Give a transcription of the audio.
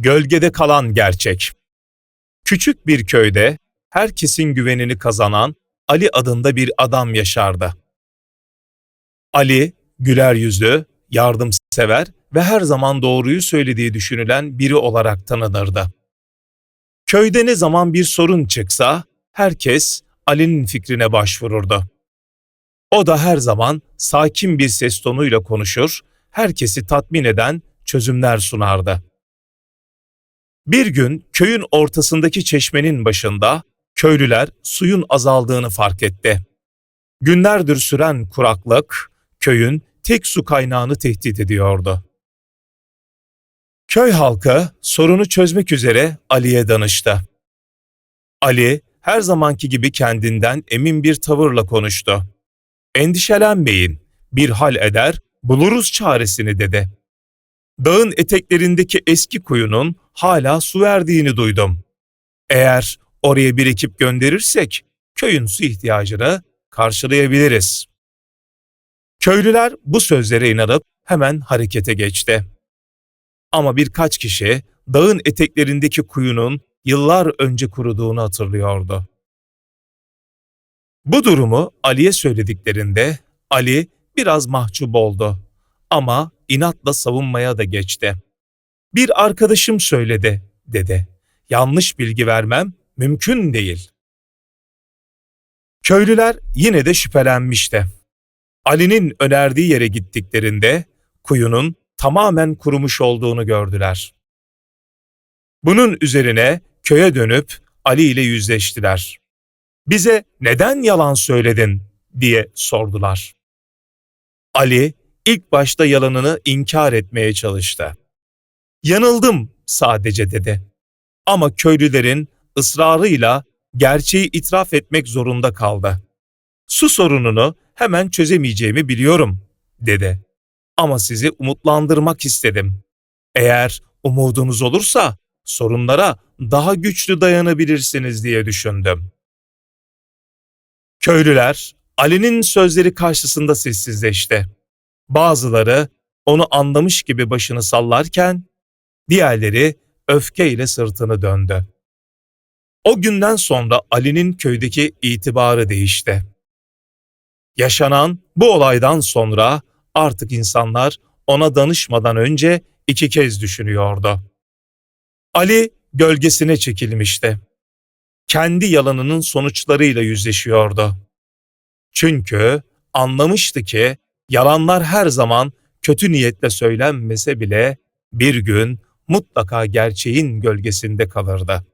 Gölgede kalan gerçek. Küçük bir köyde herkesin güvenini kazanan Ali adında bir adam yaşardı. Ali, güler yüzlü, yardımsever ve her zaman doğruyu söylediği düşünülen biri olarak tanınırdı. Köyde ne zaman bir sorun çıksa herkes Ali'nin fikrine başvururdu. O da her zaman sakin bir ses tonuyla konuşur, herkesi tatmin eden çözümler sunardı. Bir gün köyün ortasındaki çeşmenin başında köylüler suyun azaldığını fark etti. Günlerdir süren kuraklık köyün tek su kaynağını tehdit ediyordu. Köy halkı sorunu çözmek üzere Ali'ye danıştı. Ali her zamanki gibi kendinden emin bir tavırla konuştu. Endişelenmeyin, bir hal eder, buluruz çaresini dedi. Dağın eteklerindeki eski kuyunun hala su verdiğini duydum. Eğer oraya bir ekip gönderirsek köyün su ihtiyacını karşılayabiliriz. Köylüler bu sözlere inanıp hemen harekete geçti. Ama birkaç kişi dağın eteklerindeki kuyunun yıllar önce kuruduğunu hatırlıyordu. Bu durumu Ali'ye söylediklerinde Ali biraz mahcup oldu ama inatla savunmaya da geçti. Bir arkadaşım söyledi, dedi. Yanlış bilgi vermem mümkün değil. Köylüler yine de şüphelenmişti. Ali'nin önerdiği yere gittiklerinde kuyunun tamamen kurumuş olduğunu gördüler. Bunun üzerine köye dönüp Ali ile yüzleştiler. Bize neden yalan söyledin diye sordular. Ali ilk başta yalanını inkar etmeye çalıştı. Yanıldım sadece dedi. Ama köylülerin ısrarıyla gerçeği itiraf etmek zorunda kaldı. Su sorununu hemen çözemeyeceğimi biliyorum dedi. Ama sizi umutlandırmak istedim. Eğer umudunuz olursa sorunlara daha güçlü dayanabilirsiniz diye düşündüm. Köylüler Ali'nin sözleri karşısında sessizleşti. Bazıları onu anlamış gibi başını sallarken diğerleri öfkeyle sırtını döndü. O günden sonra Ali'nin köydeki itibarı değişti. Yaşanan bu olaydan sonra artık insanlar ona danışmadan önce iki kez düşünüyordu. Ali gölgesine çekilmişti. Kendi yalanının sonuçlarıyla yüzleşiyordu. Çünkü anlamıştı ki yalanlar her zaman kötü niyetle söylenmese bile bir gün mutlaka gerçeğin gölgesinde kalırdı.